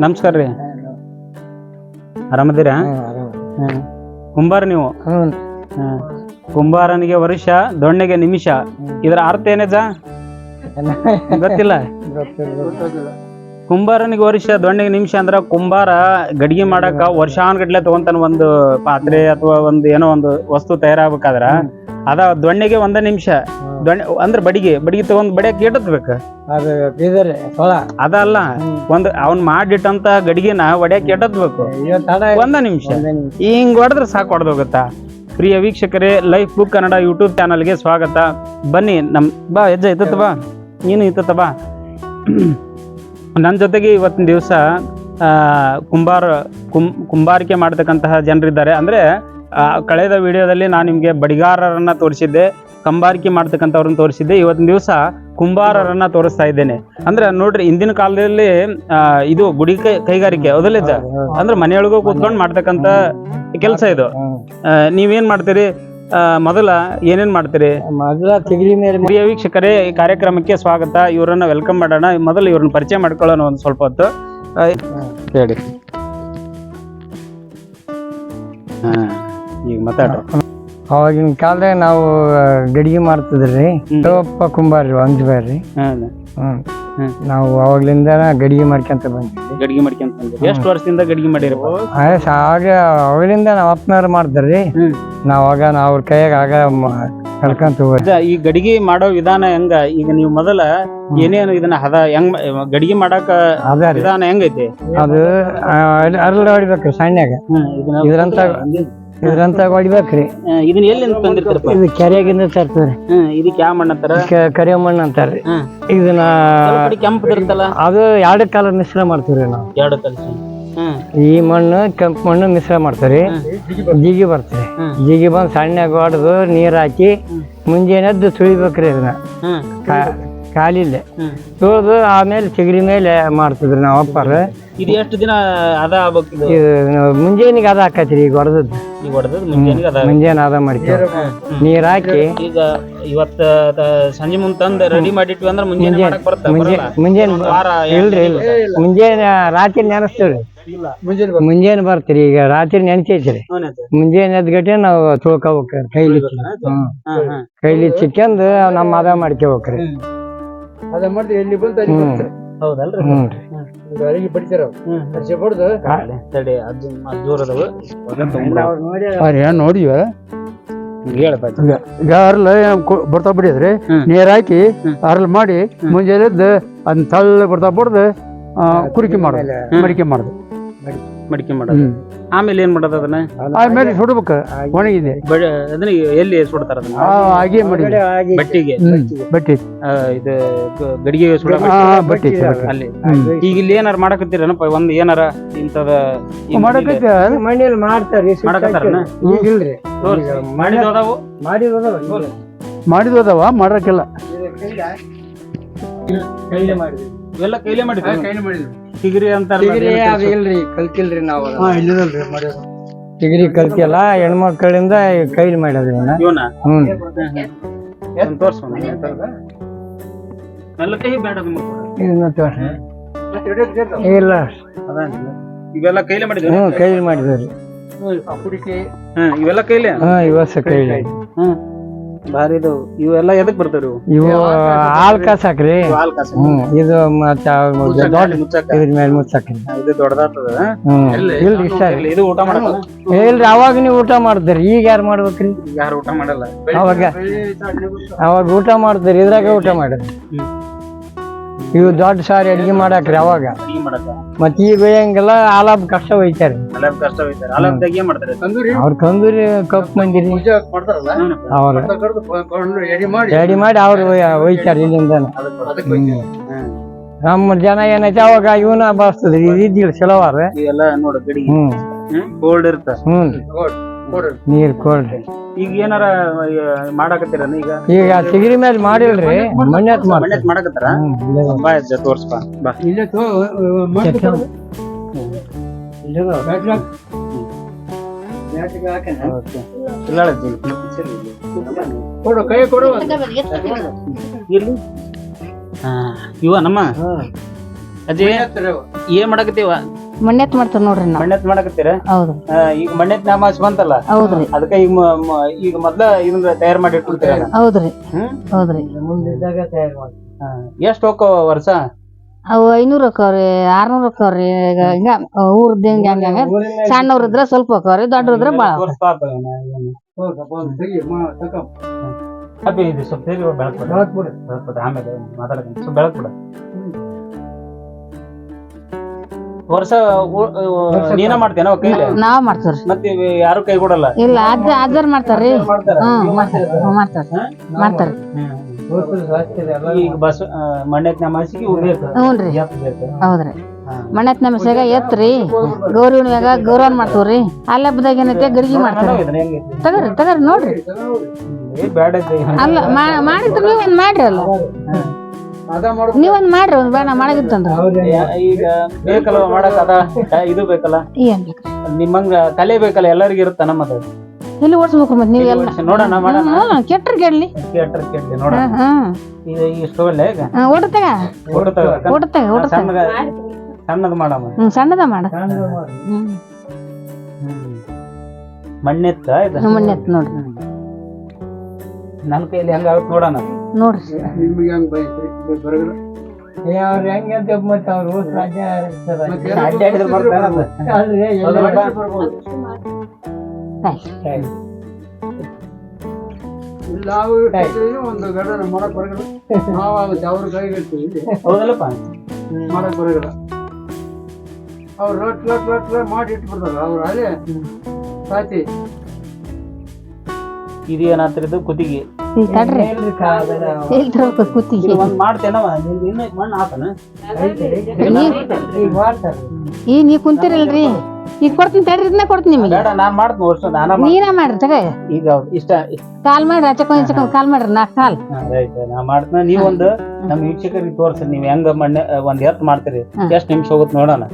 ನಮಸ್ಕಾರ ರೀ. ಆರಾಮದಿರಾ? ಹ್ಮ್. ಕುಂಬಾರ ನೀವು? ಹ್ಮ್. ಕುಂಬಾರನಿಗೆ ವರ್ಷ ದೊಣ್ಣೆಗೆ ನಿಮಿಷ. ಇದರ ಅರ್ಥ ಏನಿದ? ಗೊತ್ತಿಲ್ಲ. ಕುಂಬಾರನಿಗೆ ವರ್ಷ ದೊಣ್ಣೆಗೆ ನಿಮಿಷ ಅಂದ್ರೆ ಕುಂಬಾರ ಗಡಿಗೆ ಮಾಡಕ ವರ್ಷಾನ್ಗಟ್ಲೆ ತಗೊಂತಾನ ಒಂದು ಪಾತ್ರೆ ಅಥವಾ ಒಂದು ಏನೋ ಒಂದು ವಸ್ತು ತಯಾರಾಗ್ಬೇಕಾದ್ರ. ಅದ ದೊಣ್ಣೆಗೆ ಒಂದ ನಿಮಿಷ. ದೊಣ್ಣೆ ಅಂದ್ರ ಬಡಿಗೆ ಬಡಿಗೆ ತಗೊಂಡ್ ಬಡಿಯಕ್ ಹೊಲ ಅದಲ್ಲ ಒಂದ್ ಅವ್ನ್ ಮಾಡಿಟ್ಟಂತ ಗಡಿಗೆನ ಒಡ್ಯಾಕ್ ತಡ ಒಂದ ನಿಮಿಷ. ಹಿಂಗ್ ಹೊಡೆದ್ರೆ ಸಾಕು ಹೊಡೆದೋಗುತ್ತಾ ಪ್ರಿಯ ವೀಕ್ಷಕರೇ ಲೈಫ್ ಬುಕ್ ಕನ್ನಡ ಯೂಟ್ಯೂಬ್ ಚಾನಲ್ಗೆ ಸ್ವಾಗತ. ಬನ್ನಿ ನಮ್ ಬಾ ಹೆಜ್ಜೆ ಇತ್ತ ಬಾ. ನೀನು ಇತ್ತ ಬಾ. ನನ್ನ ಜೊತೆಗೆ ಇವತ್ತಿನ ದಿವಸ ಕುಂಬಾರ ಕುಂ ಕುಂಬಾರಿಕೆ ಮಾಡ್ತಕ್ಕಂತಹ ಜನರಿದ್ದಾರೆ. ಅಂದರೆ ಕಳೆದ ವಿಡಿಯೋದಲ್ಲಿ ನಾನು ನಿಮಗೆ ಬಡಿಗಾರರನ್ನ ತೋರಿಸಿದ್ದೆ ಕಂಬಾರಿಕೆ ಮಾಡ್ತಕ್ಕಂಥವ್ರನ್ನ ತೋರಿಸಿದ್ದೆ. ಇವತ್ತಿನ ದಿವಸ ಕುಂಬಾರರನ್ನ ತೋರಿಸ್ತಾ ಇದ್ದೇನೆ. ಅಂದ್ರೆ ನೋಡ್ರಿ ಇಂದಿನ ಕಾಲದಲ್ಲಿ ಇದು ಗುಡಿ ಕೈ ಕೈಗಾರಿಕೆ ಅದಲ್ಲಿದ್ದ ಅಂದ್ರೆ ಮನೆಯೊಳಗೂ ಕೂತ್ಕೊಂಡು ಮಾಡ್ತಕ್ಕಂಥ ಕೆಲಸ ಇದು. ನೀವೇನ್ ಮಾಡ್ತೀರಿ? ಮೊದಲ ಏನೇನ್ ಮಾಡ್ತೀರಿ? ಮೊದಲ ತಿಗರಿ ಮೇಲೆ ಪ್ರಿಯ ವೀಕ್ಷಕರೇ ಈ ಕಾರ್ಯಕ್ರಮಕ್ಕೆ ಸ್ವಾಗತ. ಇವರನ್ನ ವೆಲ್ಕಮ್ ಮಾಡೋಣ. ಮೊದಲು ಇವ್ರನ್ನ ಪರಿಚಯ ಮಾಡ್ಕೊಳ್ಳೋಣ ಒಂದು ಸ್ವಲ್ಪ ಹೊತ್ತು. ಆ, ಹೇಳಿ. ಹಾ ಈಗ ಮಾತಾಡ್ರಿ. ಅವಾಗಿನ ಕಾಲದಾಗ ನಾವು ಗಡಿಗೆ ಮಾಡ್ತಿದ್ರಿ ಕುಂಬಾರ್ರಿ ಹಾ, ಹ್ಮ್ ಹ್ಮ್. ನಾವು ಅವಾಗ್ಲಿಂದ ಗಡಿಗೆ ಮಾಡ್ಕೊಂತ ಬಂದಿದ್ವಿ ಗಡಿಗೆ ಮಾಡ್ಕೊಂತ ಬಂದ್ರಿ. ಎಷ್ಟು ವರ್ಷದಿಂದ ಗಡಿಗೆ ಆಯ್ತು ಆಗ ಅವಾಗ್ಲಿಂದ ನಾವು ಅಪ್ನವ್ರು ಮಾಡ್ತಾರ್ರಿ ನಾವಾಗ ಅವ್ರ ಕೈಯಾಗ ಆಗ ಹೋಗ್ರಿ ಈ ಗಡಿಗೆ ಮಾಡೋ ವಿಧಾನ ಹೆಂಗ? ಈಗ ನೀವು ಮೊದಲ ಏನೇನು ಇದನ್ನ ಹದ ಹೆಂಗ್ ಗಡಿಗೆ ಮಾಡಾಕ ಅದ ರೀ. ವಿಧಾನ ಹೆಂಗೈತಿ? ಅದು ಅರ್ಲ ಹೊಡಿಬೇಕ್ರಿ ಸಣ್ಣಾಗ ಇದ್ರಂತ ಇದ್ರಂತ ಹೊಡಿಬೇಕ್ರಿ ಇದನ್ನ ಎಲ್ಲಿಂದ ತಂದಿರ್ತಾರಪ್ಪ? ಇದು ಕೆರೆಯಾಗಿಂದ ತರ್ತಾರೆ ಹ್ಮ್ ಇದಕ್ಕೆ ಯಾವ ಮಣ್ಣ ಅಂತಾರ? ಕರಿ ಮಣ್ಣು ಅಂತಾರ್ರಿ ಇದನ್ನ ಕೆಂಪು ಇರುತ್ತಲ್ಲ? ಅದು ಎರಡು ಕಾಲ ಮಿಶ್ರ ಮಾಡ್ತೀವ್ರಿ ನಾವು. ಎರಡು ಕಲ್ಸಿ ಹ್ಮ್ ಈ ಮಣ್ಣು ಕೆಂಪು ಮಣ್ಣು ಮಿಶ್ರ ಮಾಡ್ತಾರೆ. ಜಿಗಿ ಬರ್ತದೆ ಹ್ಮ್. ಜಿಗಿ ಬಂದು ಸಣ್ಣಗೆ ಹೊಡೆದು ನೀರು ಹಾಕಿ ಮುಂಜಾನೆದ್ದು ತುಳಿಬೇಕ್ರಿ ಅದನ್ನ ಹ್ಮ್ ಕಾ- ತುಳಿದು ಆಮೇಲೆ ಚಿಗರಿ ಮೇಲೆ ಮಾಡ್ತಿದ್ರಿ ನಾವು ಅಪ್ಪಾರ. ಇದು ಎಷ್ಟು ದಿನ ಅದ ಮುಂಜಾನೆಗೆ ಅದ ಹಾಕತ್ರಿ ಈಗ ಹೊಡೆದದ್ದು ಮುಂಜಾನೆ ಅದ ಮಾಡ್ತೀವಿ ನೀರ್ ಹಾಕಿ. ಈಗ ಇವತ್ತ ಸಂಜೆ ಮುಂದೆ ತಂದ್ ರೆಡಿ ಮಾಡಿಟ್ವಿ ಅಂದ್ರೆ ಮುಂಜಾನೆ ಮುಂಜಾನೆ. ಇಲ್ರಿ ಇಲ್ಲ ಮುಂಜಾನೆ ರಾತ್ರಿ ನೆನೆಸ್ತೀವ್ರಿ. ಮುಂಜಾನೆ ಬರ್ತೀರಿ. ಈಗ ರಾತ್ರಿ ನೆನ್ಸೈತ್ರಿ. ಮುಂಜಾನೆ ಎದ್ದ ಗಟ್ಟೆ ನಾವು ತುಳ್ಕೋಬೇಕ್ರಿ ಕೈಲಿ ಹ್ಮ್. ಹಾ, ಹಾ. ಕೈಲಿ ಚಿಕ್ಕಂದು ನಮ್ಮ ಅದ ಮಾಡ್ಕೋಬೇಕ್ರಿ ಅದ ಮಾಡ್ತೀವಿ ಎಲ್ಲಿ ಬಂತ ಹೌದಲ್ರಿ. ಅಡಿಗೆ ಬಡಿತಾರ ತಡಿ, ಅದು ಅದಾವು. ನೋಡಿವ ಅರ್ಲ ಬರ್ತಾ ಬಿಡಿದ್ರಿ. ನೀರ್ ಹಾಕಿ ಅರ್ಲ್ ಮಾಡಿ ಮುಂಜಾನೆ ಅದ್ ತಳ್ಳ ಬರ್ತಾ ಬಡ್ದು ಕುರಿಕೆ ಮಾಡೋದು. ಮಡಿಕೆ ಮಾಡೋದು. ಮಡಿಕೆ. ಮಾಡೋದು. ಆಮೇಲೆ ಏನ್ ಮಾಡೋದು ಅದನ್ನ? ಆಮೇಲೆ ಸುಡ್ಬೇಕು. ಒಣಗಿದೆ. ಅದನ್ನ ಎಲ್ಲಿ ಸುಡ್ತಾರ ಅದನ್ನ? ಹಾಗೆ ಮಾಡಿ ಬಟ್ಟಿಗೆ. ಬಟ್ಟೆ ಇದು ಗಡಿಗೆ ಸುಡ ಬಟ್ಟೆ ಅಲ್ಲಿ. ಈಗ ಇಲ್ಲಿ ಏನಾರ ಮಾಡಕತ್ತೀರನಪ್ಪ ಒಂದ್ ಏನಾರ ಇಂತದ ಮಾಡಕತ್ತಿ ಮಣ್ಣಲ್ಲಿ ಮಾಡ್ತಾರೆ ಮಾಡಿದ್ದು ಅದಾವು ಮಾಡಿರೋದಲ್ಲ ಮಾಡಿದ್ವು ಅದಾವ ಮಾಡಕ್ಕಿಲ್ಲ ಕೈಲೇ ಮಾಡಿದ್ವಿ. ಇವೆಲ್ಲ ಕೈಲೇ ಮಾಡಿದ್ರು. ಟಿಗ್ರಿ ಅಂತಾರ ಅದು ಇಲ್ರಿ ಕಲ್ತಿಲ್ರಿ ನಾವು ಡಿಗ್ರಿ ಕಲ್ತಿಯಲ್ಲ ಹೆಣ್ಮಕ್ಳಿಂದ ಕೈಲಿ ಮಾಡ್ಯಾರ ಇವನ್ನ ಇವನ? ಹ್ಞೂ ತೋರ್ಸೋಣ ಎಲ್ಲ ಕೈ ಬೇಡ ನಿಮ್ಗೆ ಕೂಡ. ಇದನ್ನ ತೋರ್ಸಿ. ಇಲ್ಲ. ಇವೆಲ್ಲ ಕೈಲೇ ಮಾಡಿದ್ರು? ಹ್ಞೂ ಕೈಲಿ ಮಾಡಿದ್ರು. ಹ್ಮ್ ಇವೆಲ್ಲ ಕೈಲೇ? ಹಾ ಇವಸ ಕೈಲಿ. ಹ್ಮ್ ಭಾರಿ ಇದು ಇವೆಲ್ಲ ಎದಕ್ ಬರ್ತಾವ್ರಿ ಇವು? ಇವು ಹಾಲ್ ಕಾಸಾಕ್ರಿ. ಹಾಲ್ ಕಾಸ ಹ್ಮ್ ಇದು ಮತ್ತೆ ದೊಡ್ಡ ಮುಚ್ಚಕ್ಕ. ಇದ್ರ ಮೇಲೆ ಮುಚ್ಚಾಕ್ರಿ. ಇದು ದೊಡ್ಡದಾಗ್ತದ? ಹ್ಮ್ ಇಲ್ರಿ ಇಷ್ಟ ರೀ. ಇದು ಊಟ ಮಾಡಲ್ಲ? ಇಲ್ರಿ ಅವಾಗ ನೀವು ಊಟ ಮಾಡ್ತೀರಿ ಈಗ ಯಾರು ಮಾಡ್ಬೇಕ್ರಿ? ಯಾರು ಊಟ ಮಾಡಲ್ಲ? ಅವಾಗ ಅವಾಗ ಊಟ ಮಾಡ್ತೀರಿ ಇದ್ರಾಗ ಊಟ ಮಾಡಿದ್ರಿ. ಹ್ಮ್. ಇವು ದೊಡ್ಡ ಸಾರಿ ಅಡಿಗೆ ಮಾಡಾಕ್ರಿ ಅವಾಗ. ಅಡಿಗೆ ಮಾಡಕ ಮತ್ ಈಗ ಬೇಯಂಗೆಲ್ಲ ಆಲಾಬ್ ಕಷ್ಟ ಒಯ್ತಾರಿ. ಕಷ್ಟ ಹೋಯ್ತಾರೆ ಏನ್ ಮಾಡ್ತಾರೆ? ಅವ್ರ ತಂದೂರಿ ಕಪ್ ಮಂದಿರಿ. ಮಾಡ್ತಾರಲ್ಲ? ಅವ್ರ. ಎಡಿ ಮಾಡಿ. ರೆಡಿ ಮಾಡಿ ಅವ್ರು ಒಯ್ತಾರ ಇಲ್ಲಿಂದ ನಮ್ಮ ಜನ ಏನೈತೆ ಅವಾಗ ಇವನ ಬರ್ತದ್ರಿ ಇದ್ದಿಲ್ಲ ಇವೆಲ್ಲ ನೋಡು ಗಡಿ ಹ್ಮ್. ಇರ್ತ. ಹ್ಮ್. ನೀರ್ ಕೊಡ್ರಿ. ಈಗ ಏನಾರ ಮಾಡಾಕತ್ತೀರ ಈಗ ಈಗ ಸಿಗರಿ ಮೇಲೆ ಮಾಡಿಲ್ರಿ ಮಣ್ಣೆತ್ ಮಣ್ಣೆತ್ ಮಾಡಕತ್ತಾರ? ಬಾ ಅಜ್ಜ ತೋರ್ಸ್ಪ ಬಾ ಇಲ್ಲೇ ತೋ. ಕೊಡು. ಕೈ ಇವ ನಮ್ಮ. ಅಜ್ಜಿ ಏನ್ ಮಾಡಕತ್ತೀವ? ಮಣ್ಣೆತ್ ಮಾಡ್ತಾರ ನೋಡ್ರಿ ನಾವ್. ಮಣ್ಣೆತ್ ಮಾಡಕತ್ತೀರ? ಹೌದು. ಆ, ಈಗ ಮಣ್ಣೆತ್ ನಾಮಾಸ್ ಬಂತಲ್ಲ? ಹೌದ್ರಿ. ಅದಕ್ಕೆ ಈಗ ಮ- ಮ- ಈಗ ಮೊದ್ಲ ಇದನ್ನ ತಯಾರ್ ಮಾಡಿ ಇಟ್ಕೊಳ್ತೀರ ಹೌದ್ರಿ. ಹ್ಮ್? ಹೌದ್ರಿ. ಮುಂದಿದ್ದಾಗ ತಯಾರು ಮಾಡಿ ಎಷ್ಟ್ ಹೋಕ್ಕವ ವರ್ಷ? ಅವು ಐನೂರ್ ಹಾಕವ್ರಿ ಆರ್ನೂರ್ ಹಾಕವ್ರಿ ಈಗ ಹಿಂಗ ಊರ್ದ ಹಿಂಗ ಹಂಗ ಹಂಗ ಸಣ್ಣವ್ರ ಇದ್ರ ಸ್ವಲ್ಪ ಹಾಕವ್ರಿ ದೊಡ್ಡ ಇದ್ರ ಬಾಳ ತೋರ್ಸ್ತಾ ಇರ್ತಾವೆ ಇವ್ನ, ಇವ್ನ. ಅಬ್ಬಿ, ಇದು ಸ್ವಲ್ಪ ಸೇರಿ ಬೆಳಕ್ ಬಿಡು. ಬೆಳಕ್ ಬಿಡು. ಆಮೇಲೆ ಮಾತಾಡ್ತೀನಿ ಸ್ವಲ್ಪ ಬೆಳಕ್ ಬಿಡ ವರ್ಷ ನೀನ ಮಾಡ್ತೇನ ಕೈಲಿ? ನಾವ್ ಮಾಡ್ತಾವ್ರಿ. ಮತ್ತೆ ಯಾರು ಕೈ ಕೊಡಲ್ಲ? ಇಲ್ಲ ಅಜ್ಜ ಅಜ್ಜರ್ ಮಾಡ್ತಾರ್ರಿ. ಮಾಡ್ತಾರ? ಹ್ಮ್ ಮಾಡ್ತಾರ. ಮಾಡ್ತಾರ? ಈಗ ಬಸ್ ಮಣ್ಣೆತ್ ನಮಾಸಿಗೆ ಇವ್ ಬೇಕು ಹ್ಞೂನ್ರಿ. ಎತ್ತು ಬೇಕು? ಹೌದ್ರಿ. ಹಾ. ಮಣ್ಣೆತ್ ನಮಸ್ಯಾಗ ಎತ್ರಿ ಗೌರಿ ಹುಣ್ಮ್ಯಾಗ ಗೌರವನ್ ಮಾಡ್ತವ್ರಿ. ಅಲ್ಲ ಹಬ್ಬದಾಗ ಏನೈತೆ? ಗಡಿಗೆ ಮಾಡ್ತಾರ? ತಗರಿ ತಗರಿ ನೋಡ್ರಿ. ಅಲ್ಲ ಮಾಡಿದ್ರು ಒಂದ್ ಮಾಡ್ರಿ ಅಲ್ಲ? ನೀವೊಂದ್ ಮಾಡ್ರಿ ಒಂದ್ ಬೇಡ ಮಾಡಗಿತ್ತಂದ್ರ ಈಗ ಬೇಕಲ್ಲ ಮಾಡಕ್ ಅದ ಇದು ಬೇಕಲ್ಲ? ಏನ್ ಬೇಕ್ರಿ? ನಿಮ್ಮಂಗ ಕಲೆ ಬೇಕಲ್ಲ ಎಲ್ಲರಿಗೂ ಇರುತ್ತ ನಮ್ಮದು ಎಲ್ಲಿ ಓಡಿಸ್ಬೇಕು ಮತ್ತೆ ನೀವು ಎಲ್ಲ ನೋಡೋಣ ಮಾಡೋಣ. ಕೆಟ್ರ ಕೆಡ್ಲಿ ಥಿಯೇಟರ್ ಕೇಳಿ ನೋಡೋಣ. ಇದು ಇಷ್ಟು ಒಳ್ಳೆ ಈಗ? ಓಡತಗ ಓಡ್ತಾವ ಓಡತಗ ಓಡತಗ ಸಣ್ಣದ ಸಣ್ಣದ ಮಾಡಮ್ಮ ಹ್ಮ್ ಸಣ್ಣದ ಮಾಡ. ಹ್ಮ್. ಮಣ್ಣೆತ್ತ ಇದು? ಮಣ್ಣೆತ್ತ ನೋಡ್ರಿ. ನನ್ನ ಕೈಯಲ್ಲಿ ಹೆಂಗಾಗುತ್ತೆ ನೋಡೋಣ. ನೋಡ್ರಿ. ನಿಮ್ಗೆ ಹೆಂಗ್ ಬೈತ್ರಿ? ಬರಗಲ್ಲ ಏ ಅವ್ರ ಹೆಂಗೆ ಅಂತ ಮತ್ತೆ ಅವ್ರು ರಾಜ್ಯ. ನಾವು ಒಂದು ಗಡನ ಮಾಡಕ್ ಬರಗಲ್ಲ ನಾವು ಅವ್ರ ಕೈಗೆ ಇರ್ತೀವಿ. ಹೌದಲ್ಲಪ್ಪ? ಮಾಡಕ್ ಬರಗಲ್ಲ ಅವ್ರು ಲಟ್ ಲಟ್ ಲಟ್ ಲಟ್ ಮಾಡಿ ಇಟ್ಬಿಡ್ತಾರ. ಅವ್ರು ಅಲ್ಲೇ ಸಾತಿ ಇದು ಇದು? ಕುತ್ತಿಗೆ ತಡ್ರಿ. ಎಲ್ಲಿ ತರ್ಬೇಕು ಕುತ್ತಿಗೆ. ಒಂದ್ ಈ ನೀ ಕುಂತಿರಲ್ರಿ? ಈಗ ಕೊಡ್ತೀನಿ ತಡ್ರಿ ಇದನ್ನ ಕೊಡ್ತೀನಿ ನಿಮಗೆ. ನಾನ್ ಮಾಡ್ರಿ ತಗ. ಈಗ ಇಷ್ಟ. ಕಾಲ್ ಮಾಡ್ರಿ ಹಚ್ಚಕೊಂಡ್ ಹಚ್ಚಕೊಂಡ್ ಕಾಲ್ ಮಾಡ್ರಿ ನಾಲ್ಕು ಕಾಲ್. ನಾ ಮಾಡ್ತೀನಿ. ನೀವೊಂದು ನಮ್ಮ ವೀಕ್ಷಕರಿಗೆ ತೋರಿಸಿ ನೀವು ಹೆಂಗ ಮಣ್ಣೆ ಒಂದ್ ಎತ್ ಮಾಡ್ತೀರಿ. ಎಷ್ಟು ನಿಮಿಷ ಹೋಗುತ್ತೆ ನೋಡೋಣ.